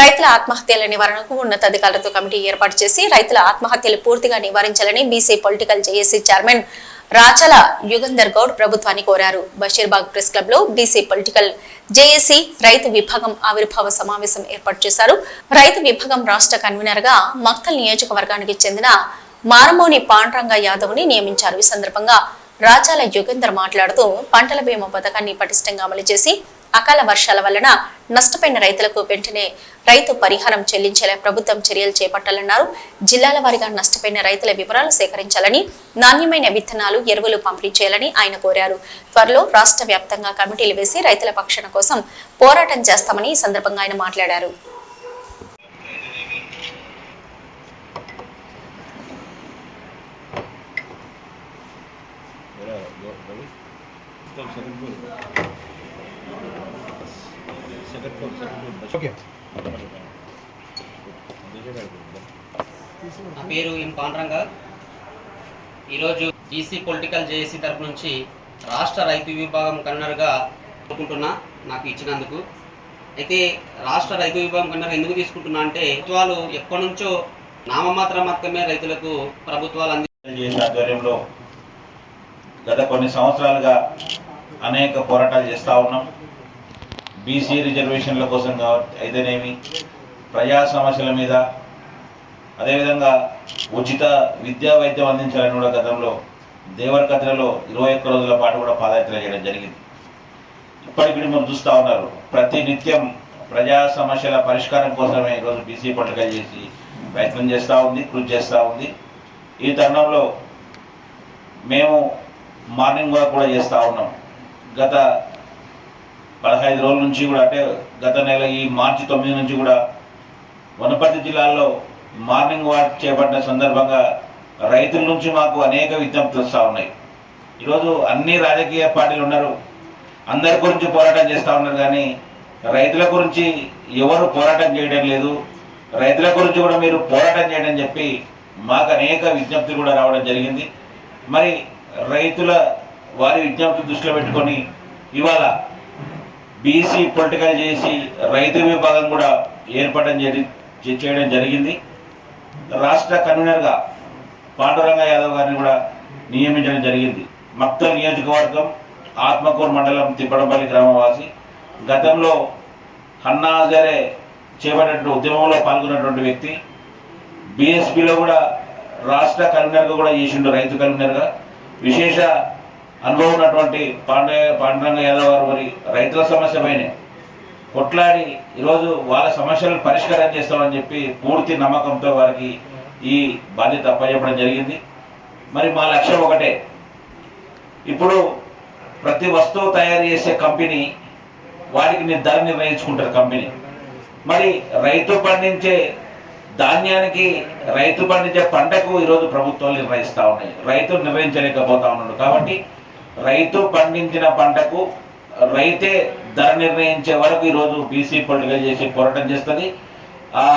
రైతుల ఆత్మహత్యల నివారణకు ఉన్నతాధికారులతో కమిటీ ఏర్పాటు చేసి రైతుల ఆత్మహత్యలు పూర్తిగా నివారించాలని BC political JAC chairman Rachala Yugandhar Goud ప్రభుత్వాన్ని కోరారు. బషీర్బాగ్ ప్రెస్ క్లబ్లో బీసీ పొలిటికల్ జేఏసీ రైతు విభాగం ఆవిర్భావ సమావేశం ఏర్పాటు చేశారు. రైతు విభాగం రాష్ట్ర కన్వీనర్గా మక్తల్ నియోజకవర్గానికి చెందిన మారమోని పాండ్రంగ యాదవ్ని నియమించారు. ఈ సందర్భంగా రాచాల యుగంధర్ మాట్లాడుతూ పంటల బీమా పథకాన్ని పటిష్టంగా అమలు చేసి అకాల వర్షాల వలన నష్టపోయిన రైతులకు వెంటనే రైతు పరిహారం చెల్లించేలా ప్రభుత్వం చర్యలు చేపట్టాలన్నారు. జిల్లాల వారీగా నష్టపోయిన రైతుల వివరాలు సేకరించాలని నాణ్యమైన విత్తనాలు ఎరువులు పంపిణీ చేయాలని ఆయన కోరారు. త్వరలో రాష్ట్ర వ్యాప్తంగా కమిటీలు వేసి రైతుల పక్షణ కోసం పోరాటం చేస్తామని ఈ సందర్భంగా ఆయన మాట్లాడారు. ఓకే. నా పేరు ఎం పాండ్రంగ ఈరోజు బీసీ పొలిటికల్ జేఏసీ తరపు నుంచి రాష్ట్ర రైతు విభాగం కన్నర్గా అనుకుంటున్నా నాకు ఇచ్చినందుకు. అయితే రాష్ట్ర రైతు విభాగం కన్నర్ ఎందుకు తీసుకుంటున్నా అంటే ప్రభుత్వాలు ఎప్పటి నుంచో నామమాత్ర మాత్రమే రైతులకు ప్రభుత్వాలు అంది ఆధ్వర్యంలో గత కొన్ని సంవత్సరాలుగా అనేక పోరాటాలు చేస్తూ ఉన్నాం. బీసీ రిజర్వేషన్ల కోసం కావ- అయితేనేమి? ప్రజా సమస్యల మీద అదేవిధంగా ఉచిత విద్యా వైద్యం అందించాలని కూడా గతంలో దేవరకథలో ఇరవై ఒక్క రోజుల పాటు కూడా పాదయాత్ర చేయడం జరిగింది. ఇప్పటికి మనం చూస్తూ ఉన్నారు. ప్రతి నిత్యం ప్రజా సమస్యల పరిష్కారం కోసమే ఈరోజు బీసీ పండుగ చేసి ప్రయత్నం చేస్తూ ఉంది కృషి చేస్తూ ఉంది. ఈ తరుణంలో మేము మార్నింగ్ వాక్ కూడా చేస్తూ ఉన్నాం. గత ఐదు రోజుల నుంచి కూడా అంటే గత నెల ఈ మార్చి తొమ్మిది నుంచి కూడా వనపర్తి జిల్లాలో మార్నింగ్ వాక్ చేపట్టిన సందర్భంగా రైతుల నుంచి మాకు అనేక విజ్ఞప్తులు వస్తూ ఉన్నాయి. ఈరోజు అన్ని రాజకీయ పార్టీలు ఉన్నారు. అందరి గురించి పోరాటం చేస్తూ ఉన్నారు కానీ రైతుల గురించి ఎవరు పోరాటం చేయడం లేదు. రైతుల గురించి కూడా మీరు పోరాటం చేయడం చెప్పి మాకు అనేక విజ్ఞప్తులు కూడా రావడం జరిగింది. మరి రైతుల వారి విజ్ఞప్తి దృష్టిలో పెట్టుకొని ఇవాళ బీసీ పొలిటికల్ చేసి రైతు విభాగం కూడా ఏర్పడడం జరి చేయడం జరిగింది. రాష్ట్ర కన్వీనర్గా పాండురంగ యాదవ్ గారిని కూడా నియమించడం జరిగింది. మక్తల్ నియోజకవర్గం ఆత్మకూరు మండలం తిప్పడంపల్లి గ్రామవాసి. గతంలో హన్నాజరే చేపట్టిన ఉద్యమంలో పాల్గొన్నటువంటి వ్యక్తి. బీఎస్పీలో కూడా రాష్ట్ర కన్వీనర్గా కూడా చేసిండు రైతు కన్వీనర్గా. విశేష అనుభవం ఉన్నటువంటి పాండే పాండురంగ యాదవ్ గారు మరి రైతుల సమస్య పైన కొట్లాడి ఈరోజు వాళ్ళ సమస్యలను పరిష్కారం చేస్తామని చెప్పి పూర్తి నమ్మకంతో వారికి ఈ బాధ్యత అప్పచెప్పడం జరిగింది. మరి మా లక్ష్యం ఒకటే. ఇప్పుడు ప్రతి వస్తువు తయారు చేసే కంపెనీ వారికి ని- ధర నిర్ణయించుకుంటారు కంపెనీ. మరి రైతు పండించే ధాన్యానికి రైతు పండించే పంటకు ఈరోజు ప్రభుత్వాలు నిర్ణయిస్తూ ఉన్నాయి. రైతు నిర్ణయించలేకపోతా ఉన్నాడు కాబట్టి రైతు పండించిన పంటకు రైతే ధర నిర్ణయించే వరకు ఈరోజు బీసీ పొలిటికల్ చేసి పోరాటం చేస్తుంది. ఆ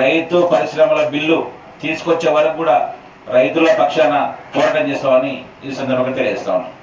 రైతు పరిశ్రమల బిల్లు తీసుకొచ్చే వరకు కూడా రైతుల పక్షాన పోరాటం చేస్తామని ఈ సందర్భంగా తెలియజేస్తా ఉన్నాం.